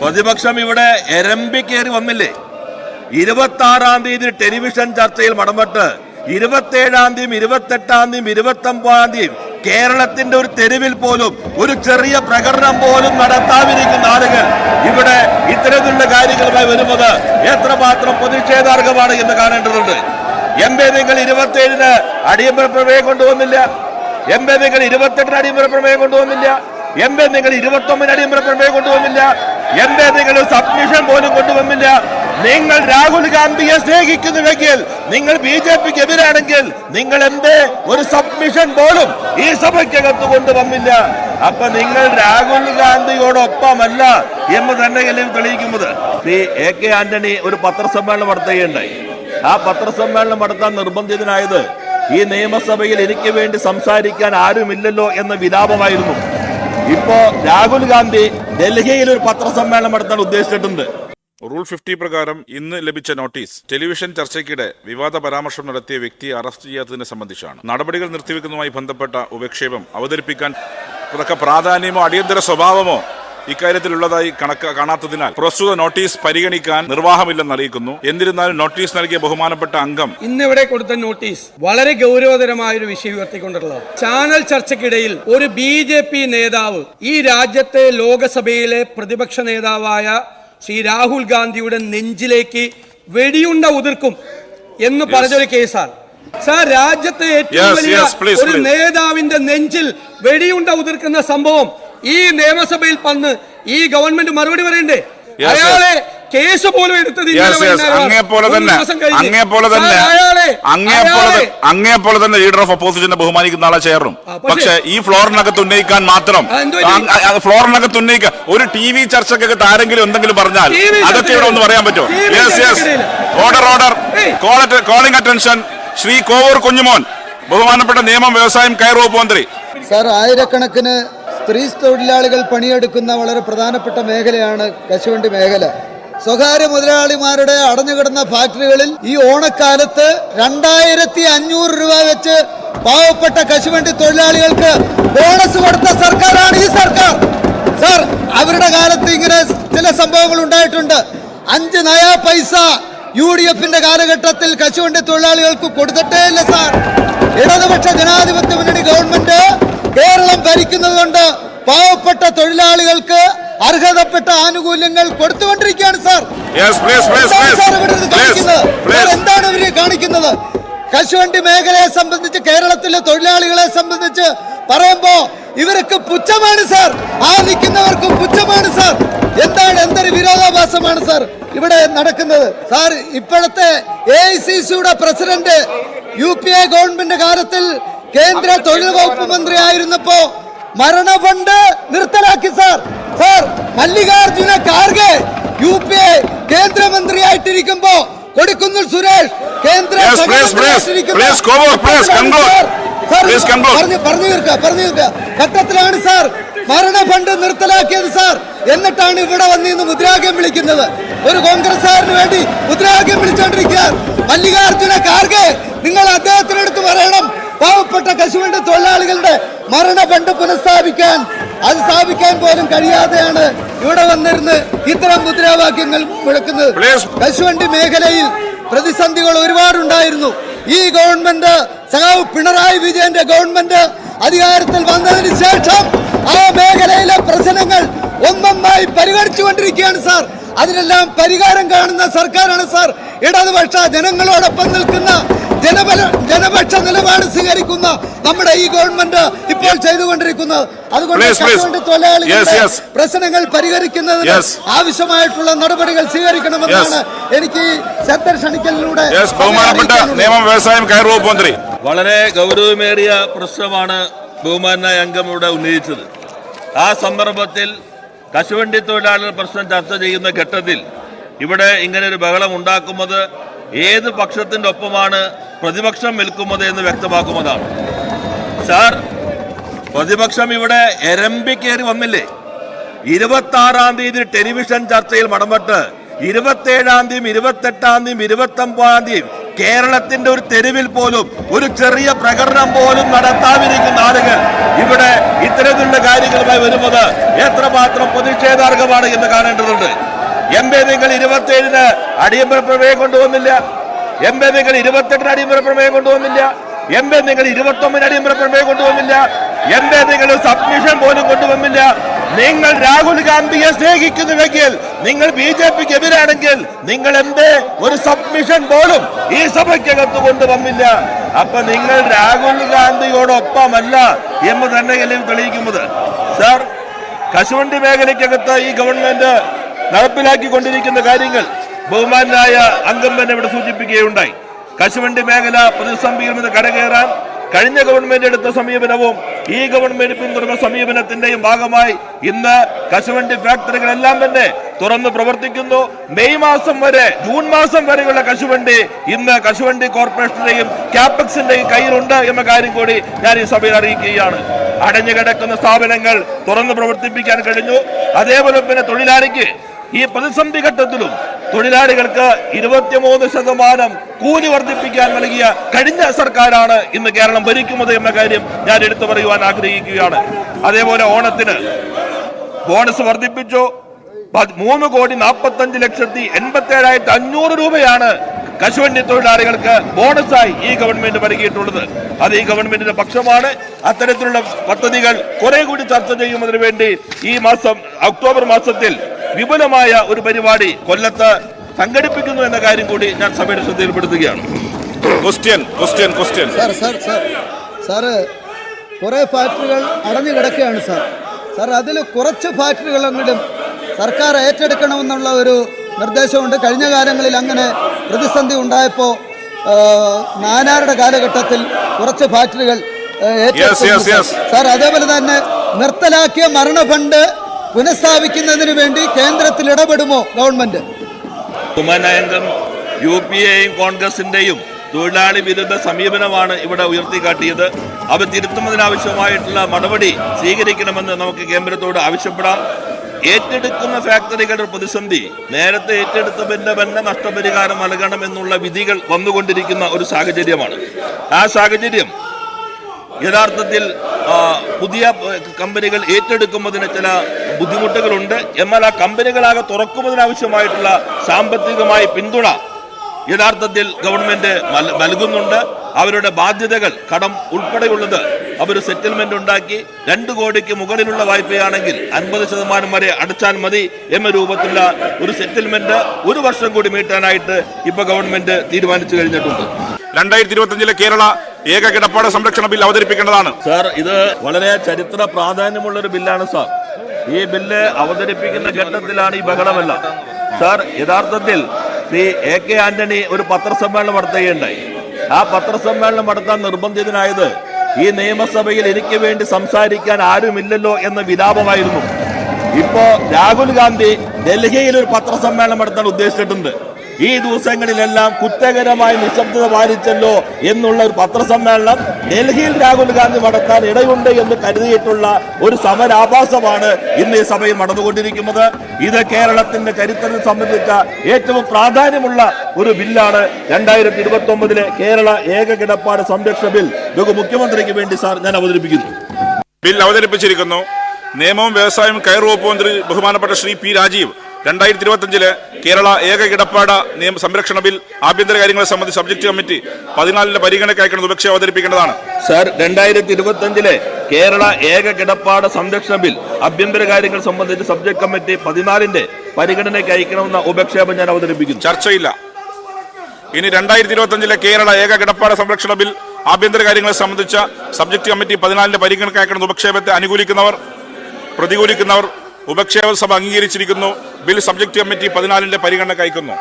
പ്രതിപക്ഷം ഇവിടെ എരമ്പി കയറി വന്നില്ലേ? ഇരുപത്തി ആറാം തീയതി ടെലിവിഷൻ ചർച്ചയിൽ മടമ്പെട്ട് ഇരുപത്തേഴാം തീയതി ഇരുപത്തെട്ടാം തീയതി ഇരുപത്തി ഒമ്പതാം തീയതി കേരളത്തിന്റെ ഒരു തെരുവിൽ പോലും ഒരു ചെറിയ പ്രകടനം പോലും നടത്താതിരിക്കുന്ന ആളുകൾ ഇവിടെ ഇത്തരത്തിലുള്ള കാര്യങ്ങളുമായി വരുന്നത് എത്രമാത്രം പ്രതിഷേധാർഹമാണ് എന്ന് കാണേണ്ടതുണ്ട്. എം പി നിങ്ങൾ ഇരുപത്തിയേഴിന് അടിയന്തര പ്രമേയം കൊണ്ടുവന്നില്ല. എം പി നിങ്ങൾ ഇരുപത്തെട്ടിന് അടിയന്തര പ്രമേയം കൊണ്ടുവന്നില്ല. എം പി നിങ്ങൾ ഇരുപത്തി ഒമ്പതിന് അടിയന്തര പ്രമേയം കൊണ്ടുവന്നില്ല. എന്തേ നിങ്ങൾ സബ്മിഷൻ പോലും കൊണ്ടുവന്നില്ല. നിങ്ങൾ രാഹുൽ ഗാന്ധിയെ സ്നേഹിക്കുന്നുവെങ്കിൽ നിങ്ങൾ ബി ജെ പിക്ക് എതിരാണെങ്കിൽ നിങ്ങൾ എന്തേ ഒരു സബ്മിഷൻ പോലും ഈ സഭയ്ക്കകത്ത് കൊണ്ടുവന്നില്ല. അപ്പൊ നിങ്ങൾ രാഹുൽ ഗാന്ധിയോടൊപ്പമല്ല എന്ന് തന്നെയല്ലേ തെളിയിക്കുന്നത്. ശ്രീ എ കെ ആന്റണി ഒരു പത്രസമ്മേളനം നടത്തുകയുണ്ടായി. ആ പത്രസമ്മേളനം നടത്താൻ നിർബന്ധിതനായത് ഈ നിയമസഭയിൽ എനിക്ക് വേണ്ടി സംസാരിക്കാൻ ആരുമില്ലല്ലോ എന്ന വിലാപമായിരുന്നു. ഇപ്പോ രാഹുൽ ഗാന്ധി ഡൽഹിയിൽ ഒരു പത്രസമ്മേളനം നടത്താൻ ഉദ്ദേശിച്ചിട്ടുണ്ട്. റൂൾ ഫിഫ്റ്റി പ്രകാരം ഇന്ന് ലഭിച്ച നോട്ടീസ് ടെലിവിഷൻ ചർച്ചയ്ക്കിടെ വിവാദ പരാമർശം നടത്തിയ വ്യക്തിയെ അറസ്റ്റ് ചെയ്യാത്തതിനെ സംബന്ധിച്ചാണ്. നടപടികൾ നിർത്തിവെക്കുന്നതുമായി ബന്ധപ്പെട്ട ഉപക്ഷേപം അവതരിപ്പിക്കാൻ അതൊക്കെ പ്രാധാന്യമോ അടിയന്തര സ്വഭാവമോ ഇക്കാര്യത്തിലുള്ളതായി കണക്ക് കാണാത്തതിനാൽ പ്രസ്തുത നോട്ടീസ് പരിഗണിക്കാൻ നിർവാഹമില്ലെന്ന് അറിയിക്കുന്നു. എന്നിരുന്നാലും നോട്ടീസ് നൽകിയ ബഹുമാനപ്പെട്ട അംഗം ഇന്ന് ഇവിടെ കൊടുത്ത നോട്ടീസ് വളരെ ഗൗരവതരമായ ഒരു വിഷയം ഉയർത്തിക്കൊണ്ടുള്ളത് ചാനൽ ചർച്ചയ്ക്കിടയിൽ ഒരു ബി ജെ പി നേതാവ് ഈ രാജ്യത്തെ ലോകസഭയിലെ പ്രതിപക്ഷ നേതാവായ ശ്രീ രാഹുൽ ഗാന്ധിയുടെ നെഞ്ചിലേക്ക് വെടിയുണ്ട ഉതിർക്കും എന്ന് പറഞ്ഞൊരു കേസാണ്. സാർ രാജ്യത്തെ ഏറ്റവും വലിയ ഒരു നേതാവിന്റെ നെഞ്ചിൽ വെടിയുണ്ട ഉതിർക്കുന്ന സംഭവം ഈ നിയമസഭയിൽ വന്ന് ഈ ഗവൺമെന്റ് മറുപടി പറയണ്ടേ? അയാളെ കേസ് പോലും എടുത്തത് ഇന്നലെ യെസ് യെസ് വൈകുന്നേരമാണ്. അങ്ങേ പോലെ തന്നെ. അങ്ങേപ്പോലെ അങ്ങേ പോലെ തന്നെ. അങ്ങേപ്പോലെ അങ്ങേപ്പോലെ അങ്ങേ പോലെ അങ്ങേ പോലെ തന്നെ ലീഡർ ഓഫ് ഒപ്പോസിഷനെ ബഹുമാനിക്കുന്ന ആളെ ചേർന്നു പക്ഷെ ഈ ഫ്ലോറിനകത്ത് ഉന്നയിക്കാൻ മാത്രം ഫ്ലോറിനകത്ത് ഉന്നയിക്കാൻ ഒരു ടി വി ചർച്ചക്കൊക്കെ ആരെങ്കിലും എന്തെങ്കിലും പറഞ്ഞാൽ അതൊക്കെ ഇവിടെ ഒന്ന് പറയാൻ പറ്റുമോ? Yes yes order order calling attention Shri Kovoor Kunjumon ബഹുമാനപ്പെട്ട നിയമം വ്യവസായം കയർ വകുപ്പ് മന്ത്രി. സാർ ആയിരക്കണക്കിന് സ്ത്രീ തൊഴിലാളികൾ പണിയെടുക്കുന്ന വളരെ പ്രധാനപ്പെട്ട മേഖലയാണ് കശുവണ്ടി മേഖല. സ്വകാര്യ മുതലാളിമാരുടെ അടഞ്ഞുകിടന്ന ഫാക്ടറികളിൽ ഈ ഓണക്കാലത്ത് രണ്ടായിരത്തി അഞ്ഞൂറ് രൂപ വെച്ച് പാവപ്പെട്ട കശുവണ്ടി തൊഴിലാളികൾക്ക് ബോണസ് കൊടുത്ത സർക്കാരാണ് ഈ സർക്കാർ. സാർ അവരുടെ കാലത്ത് ഇങ്ങനെ ചില സംഭവങ്ങൾ ഉണ്ടായിട്ടുണ്ട്. അഞ്ച് നയാ പൈസ യു ഡി എഫിന്റെ കാലഘട്ടത്തിൽ കശുവണ്ടി തൊഴിലാളികൾക്ക് കൊടുത്തിട്ടേ ഇല്ല സാർ ഇടതുപക്ഷ ജനാധിപത്യ മുന്നണി ഗവൺമെന്റ് കേരളം ഭരിക്കുന്നത് കൊണ്ട് പാവപ്പെട്ട തൊഴിലാളികൾക്ക് അർഹതപ്പെട്ട ആനുകൂല്യങ്ങൾ കൊടുത്തുകൊണ്ടിരിക്കുകയാണ് സാർ. എന്താണ് ഇവർ കാണിക്കുന്നത്? കശുവണ്ടി മേഖലയെ സംബന്ധിച്ച് കേരളത്തിലെ തൊഴിലാളികളെ സംബന്ധിച്ച് പറയുമ്പോ ഇവർക്ക് പുച്ഛമാണ് സാർ. ആ നിൽക്കുന്നവർക്ക് പുച്ഛമാണ് സാർ. എന്താണ് എന്തൊരു വിരോധാഭാസമാണ് സാർ ഇവിടെ നടക്കുന്നത്? സാർ ഇപ്പോഴത്തെ എ ഐ സി സിയുടെ president U P A government കാലത്തിൽ കേന്ദ്ര തൊഴിൽ വകുപ്പ് മന്ത്രി ആയിരുന്നപ്പോ മരണഫണ്ട് നിർത്തലാക്കി sir sir Mallikarjuna Kharge U P A കേന്ദ്രമന്ത്രിയായിട്ടിരിക്കുമ്പോ കൊടുക്കുന്നു സുരേഷ് കേന്ദ്ര. പറഞ്ഞു പറഞ്ഞു തീർക്കുക പറഞ്ഞു തീർക്ക ഘട്ടത്തിലാണ് സാർ മരണ ഫണ്ട് നിർത്തലാക്കിയത് സാർ എന്നിട്ടാണ് ഇവിടെ വന്നിന്ന് മുദ്രാവാക്യം വിളിക്കുന്നത്. ഒരു കോൺഗ്രസ് സാറിന് വേണ്ടി മുദ്രാവാക്യം വിളിച്ചോണ്ടിരിക്കുക മല്ലികാർജുന ഖാർഗെ നിങ്ങൾ അദ്ദേഹത്തിനടുത്ത് പറയണം. പാവപ്പെട്ട കശുവണ്ടി തൊഴിലാളികളുടെ മരണ ഫണ്ട് പുനഃസ്ഥാപിക്കാൻ അത് സ്ഥാപിക്കാൻ പോലും കഴിയാതെയാണ് ഇവിടെ വന്നിരുന്ന് ഇത്തരം മുദ്രാവാക്യങ്ങൾ മുഴക്കുന്നത്. കശുവണ്ടി മേഖലയിൽ പ്രതിസന്ധികൾ ഒരുപാടുണ്ടായിരുന്നു. ഈ ഗവൺമെന്റ് സഖാവ് പിണറായി വിജയന്റെ ഗവൺമെന്റ് അധികാരത്തിൽ വന്നതിന് ശേഷം ആ മേഖലയിലെ പ്രശ്നങ്ങൾ ഒന്നൊന്നായി പരിഗണിച്ചുകൊണ്ടിരിക്കുകയാണ് സാർ. അതിനെല്ലാം പരിഹാരം കാണുന്ന സർക്കാരാണ് സാർ. ഇടതുപക്ഷ ജനങ്ങളോടൊപ്പം നിൽക്കുന്ന ജനബല ജനപക്ഷ നിലപാട് സ്വീകരിക്കുന്ന നമ്മുടെ ഈ ഗവൺമെന്റ് ഇപ്പോൾ ചെയ്തുകൊണ്ടിരിക്കുന്നത് അതുകൊണ്ട്. കശുവണ്ടി തൊഴിലാളികളുടെ. പ്രശ്നങ്ങൾ പരിഹരിക്കുന്നതിന്. ആവശ്യമായിട്ടുള്ള നടപടികൾ സ്വീകരിക്കണമെന്നാണ് എനിക്ക് ശ്രദ്ധ ക്ഷണിക്കലിലൂടെ. നിയമം വ്യവസായം കയർ വകുപ്പ് മന്ത്രി വളരെ ഗൗരവമേറിയ പ്രശ്നമാണ് ബഹുമാനായ അംഗം ഇവിടെ ഉന്നയിച്ചത് ആ സന്ദർഭത്തിൽ കശുവണ്ടി തൊഴിലാളികൾ പ്രശ്നം ചർച്ച ചെയ്യുന്ന ഘട്ടത്തിൽ ഇവിടെ ഇങ്ങനെ ഒരു ബഹളം ഉണ്ടാക്കുന്നത് ഏത് പക്ഷത്തിന്റെ ഒപ്പമാണ് പ്രതിപക്ഷം നിൽക്കുന്നത് എന്ന് വ്യക്തമാക്കുന്നതാണ് സാർ പ്രതിപക്ഷം ഇവിടെ എരമ്പി കയറി വന്നില്ലേ? ഇരുപത്തി ആറാം തീയതി ടെലിവിഷൻ ചർച്ചയിൽ മടമ്പെട്ട് ഇരുപത്തേഴാം തീയതി ഇരുപത്തെട്ടാം തീയതി ഇരുപത്തി ഒമ്പതാം തീയതി കേരളത്തിന്റെ ഒരു തെരുവിൽ പോലും ഒരു ചെറിയ പ്രകടനം പോലും നടത്താതിരിക്കുന്ന ആളുകൾ ഇവിടെ ഇത്തരത്തിലുള്ള കാര്യങ്ങളുമായി വരുന്നത് എത്രമാത്രം പ്രതിഷേധാർഹമാണ് എന്ന് കാണേണ്ടതുണ്ട്. എം പി നിങ്ങൾ ഇരുപത്തി ഏഴിന് അടിയന്തര പ്രമേയം കൊണ്ടുവന്നില്ല. എം പി നിങ്ങൾ ഇരുപത്തെട്ടിന് അടിയന്തര പ്രമേയം കൊണ്ടുവന്നില്ല. എം പി നിങ്ങൾ ഇരുപത്തി ഒമ്പതിന് അടിയന്തര പ്രമേയം കൊണ്ടുവന്നില്ല. എം പി നിങ്ങൾ സബ്മിഷൻ പോലും കൊണ്ടുവന്നില്ല. നിങ്ങൾ രാഹുൽ ഗാന്ധിയെ സ്നേഹിക്കുന്നുവെങ്കിൽ നിങ്ങൾ ബി ജെ പിക്ക് എതിരാണെങ്കിൽ നിങ്ങൾ എന്തേ? ഒരു സബ്മിഷൻ പോലും ഈ സഭയ്ക്കകത്ത് കൊണ്ടുവന്നില്ല. അപ്പൊ നിങ്ങൾ രാഹുൽ ഗാന്ധിയോടൊപ്പമല്ല എന്ന് തന്നെയല്ലേ തെളിയിക്കുന്നത്. സർ കശുവണ്ടി മേഖലയ്ക്കകത്ത് ഈ ഗവൺമെന്റ് നടപ്പിലാക്കിക്കൊണ്ടിരിക്കുന്ന കാര്യങ്ങൾ ബഹുമാനായ അംഗം തന്നെ ഇവിടെ സൂചിപ്പിക്കുകയുണ്ടായി. കശുവണ്ടി മേഖല പ്രതിസന്ധിയിൽ നിന്ന് കരകയറാൻ കഴിഞ്ഞ ഗവൺമെന്റ് എടുത്ത സമീപനവും ഈ ഗവൺമെന്റ് പിന്തുടർന്ന സമീപനത്തിന്റെയും ഭാഗമായി ഇന്ന് കശുവണ്ടി ഫാക്ടറികളെല്ലാം തന്നെ തുറന്ന് പ്രവർത്തിക്കുന്നു. മെയ് മാസം വരെ ജൂൺ മാസം വരെയുള്ള കശുവണ്ടി ഇന്ന് കശുവണ്ടി കോർപ്പറേഷന്റെയും ക്യാപക്സിന്റെയും കയ്യിലുണ്ട് എന്ന കാര്യം കൂടി ഞാൻ ഈ സഭയിൽ അറിയിക്കുകയാണ്. അടഞ്ഞു കിടക്കുന്ന സ്ഥാപനങ്ങൾ തുറന്ന് പ്രവർത്തിപ്പിക്കാൻ കഴിഞ്ഞു. അതേപോലെ പിന്നെ തൊഴിലാളിക്ക് ഈ പ്രതിസന്ധി ഘട്ടത്തിലും തൊഴിലാളികൾക്ക് ഇരുപത്തിമൂന്ന് ശതമാനം കൂലി വർദ്ധിപ്പിക്കാൻ നൽകിയ കഴിഞ്ഞ സർക്കാരാണ് ഇന്ന് കേരളം ഭരിക്കുന്നത് എന്ന കാര്യം ഞാൻ എടുത്തു പറയുവാൻ ആഗ്രഹിക്കുകയാണ്. അതേപോലെ ഓണത്തിന് ബോണസ് വർദ്ധിപ്പിച്ചു. മൂന്ന് കോടി നാൽപ്പത്തഞ്ച് ലക്ഷത്തി എൺപത്തി ഏഴായിരത്തി അഞ്ഞൂറ് രൂപയാണ് കശുവണ്ടി തൊഴിലാളികൾക്ക് ബോണസായി ഈ ഗവൺമെന്റ് നൽകിയിട്ടുള്ളത്. അത് ഈ ഗവൺമെന്റിന്റെ പക്ഷമാണ്. അത്തരത്തിലുള്ള പദ്ധതികൾ കുറെ കൂടി ചർച്ച ചെയ്യുന്നതിന് വേണ്ടി ഈ മാസം ഒക്ടോബർ മാസത്തിൽ വിപുലമായ ഒരു പരിപാടി കൊല്ലത്ത് സംഘടിപ്പിക്കുന്നു എന്ന കാര്യം കൂടി ഞാൻ സഭയുടെ ശ്രദ്ധയിൽപ്പെടുത്തുകയാണ്. Question question question sir sir sir. Sir കുറേ ഫാക്ടറികൾ അടഞ്ഞു കിടക്കുകയാണ് സാർ. സാർ അതിൽ കുറച്ച് ഫാക്ടറികളെങ്കിലും സർക്കാർ ഏറ്റെടുക്കണമെന്നുള്ള ഒരു നിർദ്ദേശമുണ്ട്. കഴിഞ്ഞ കാലങ്ങളിൽ അങ്ങനെ പ്രതിസന്ധി ഉണ്ടായപ്പോൾ നാനാരുടെ കാലഘട്ടത്തിൽ കുറച്ച് ഫാക്ടറികൾ ഏറ്റെടുത്തു. സാർ അതേപോലെ തന്നെ നിർത്തലാക്കിയ മരണ ഫണ്ട് പുനഃസ്ഥാപിക്കുന്നതിന് വേണ്ടി കേന്ദ്രത്തിൽ ഇടപെടുമോ ഗവൺമെന്റ്? ബഹുമാനായംഗം യു പി എയും കോൺഗ്രസിന്റെയും തൊഴിലാളി വിരുദ്ധ സമീപനമാണ് ഇവിടെ ഉയർത്തിക്കാട്ടിയത്. അവ തിരുത്തുന്നതിനാവശ്യമായിട്ടുള്ള നടപടി സ്വീകരിക്കണമെന്ന് നമുക്ക് കേന്ദ്രത്തോട് ആവശ്യപ്പെടാം. ഏറ്റെടുക്കുന്ന ഫാക്ടറികളുടെ പ്രതിസന്ധി നേരത്തെ ഏറ്റെടുത്തവന്റെ തന്നെ നഷ്ടപരിഹാരം നൽകണം എന്നുള്ള വിധികൾ വന്നുകൊണ്ടിരിക്കുന്ന ഒരു സാഹചര്യമാണ്. ആ സാഹചര്യം യഥാർത്ഥത്തിൽ പുതിയ കമ്പനികൾ ഏറ്റെടുക്കുന്നതിന് ചില ബുദ്ധിമുട്ടുകളുണ്ട്. എന്നാൽ ആ കമ്പനികളാകെ തുറക്കുന്നതിനാവശ്യമായിട്ടുള്ള സാമ്പത്തികമായ പിന്തുണ യഥാർത്ഥത്തിൽ ഗവൺമെന്റ് നൽകുന്നുണ്ട്. അവരുടെ ബാധ്യതകൾ കടം ഉൾപ്പെടെയുള്ളത് അവർ സെറ്റിൽമെന്റ് ഉണ്ടാക്കി. രണ്ട് കോടിക്ക് മുകളിലുള്ള വായ്പയാണെങ്കിൽ അൻപത് ശതമാനം വരെ അടച്ചാൽ മതി എന്ന രൂപത്തിലുള്ള ഒരു സെറ്റിൽമെന്റ് ഒരു വർഷം കൂടി മീട്ടാനായിട്ട് ഇപ്പൊ ഗവൺമെന്റ് തീരുമാനിച്ചു കഴിഞ്ഞിട്ടുണ്ട്. രണ്ടായിരത്തി ഇരുപത്തിയഞ്ചിലെ കേരള ഏക കിടപ്പാട് സംരക്ഷണ ബിൽ അവതരിപ്പിക്കേണ്ടതാണ്. സാർ ഇത് വളരെ ചരിത്ര പ്രാധാന്യമുള്ള ഒരു ബില്ലാണ് സാർ. ഈ ബില്ല് അവതരിപ്പിക്കുന്ന ഘട്ടത്തിലാണ് ഈ ബഹളമല്ല. സാർ യഥാർത്ഥത്തിൽ ശ്രീ എ കെ ആന്റണി ഒരു പത്രസമ്മേളനം നടത്തുകയുണ്ടായി. ആ പത്രസമ്മേളനം നടത്താൻ നിർബന്ധിതനായത് ഈ നിയമസഭയിൽ എനിക്ക് വേണ്ടി സംസാരിക്കാൻ ആരുമില്ലല്ലോ എന്ന വിലാപമായിരുന്നു. ഇപ്പോ രാഹുൽ ഗാന്ധി ഡൽഹിയിൽ ഒരു പത്രസമ്മേളനം നടത്താൻ ഉദ്ദേശിച്ചിട്ടുണ്ട്. ഈ ദിവസങ്ങളിലെല്ലാം കുറ്റകരമായി നിശബ്ദത പാലിച്ചല്ലോ എന്നുള്ള ഒരു പത്രസമ്മേളനം ഡൽഹിയിൽ രാഹുൽ ഗാന്ധി നടത്താൻ ഇടയുണ്ട് എന്ന് കരുതിയിട്ടുള്ള ഒരു സമരാഭാസമാണ് ഇന്ന് ഈ സഭയിൽ നടന്നുകൊണ്ടിരിക്കുന്നത്. ഇത് കേരളത്തിന്റെ ചരിത്രത്തെ സംബന്ധിച്ച ഏറ്റവും പ്രാധാന്യമുള്ള ഒരു ബില്ലാണ്. രണ്ടായിരത്തി ഇരുപത്തി ഒമ്പതിലെ കേരള ഏക കിടപ്പാട് സംരക്ഷണ ബിൽ. ബഹു മുഖ്യമന്ത്രിക്ക് വേണ്ടി സാർ ഞാൻ അവതരിപ്പിക്കുന്നു. ബിൽ അവതരിപ്പിച്ചിരിക്കുന്നു. നിയമവും വ്യവസായവും കയർ വകുപ്പ് മന്ത്രി ബഹുമാനപ്പെട്ട ശ്രീ പി രാജീവ്. രണ്ടായിരത്തി ഇരുപത്തിയഞ്ചിൽ കേരള ഏക ഇടപ്പാട നിയമ സംരക്ഷണ ബിൽ ആഭ്യന്തര കാര്യങ്ങളെ സംബന്ധിച്ച് സബ്ജക്ട് കമ്മിറ്റി പതിനാലിന്റെ പരിഗണനയ്ക്ക് ഉപേക്ഷ അവതരിപ്പിക്കേണ്ടതാണ്. സർ രണ്ടായിരത്തി ഇരുപത്തി അഞ്ചിലെ കേരള ഏക കിടപ്പാട സംരക്ഷണ ബിൽ ആഭ്യന്തര കാര്യങ്ങൾ സംബന്ധിച്ച് സബ്ജക്ട് കമ്മിറ്റി പതിനാലിന്റെ പരിഗണനയ്ക്ക് അയക്കണമെന്ന ഉപക്ഷേപം ഞാൻ അവതരിപ്പിക്കുന്നു. ചർച്ചയില്ല. ഇനി രണ്ടായിരത്തി ഇരുപത്തിയഞ്ചിലെ കേരള ഏക കിടപ്പാട സംരക്ഷണ ബിൽ ആഭ്യന്തര കാര്യങ്ങളെ സംബന്ധിച്ച സബ്ജക്ട് കമ്മിറ്റി പതിനാലിന്റെ പരിഗണനയ്ക്ക് അയക്കുന്ന ഉപക്ഷേപത്തെ അനുകൂലിക്കുന്നവർ പ്രതികൂലിക്കുന്നവർ ഉപക്ഷേപ സഭ അംഗീകരിച്ചിരിക്കുന്നു. ബിൽ സബ്ജക്ട് കമ്മിറ്റി പതിനാലിന്റെ പരിഗണന അയക്കുന്നു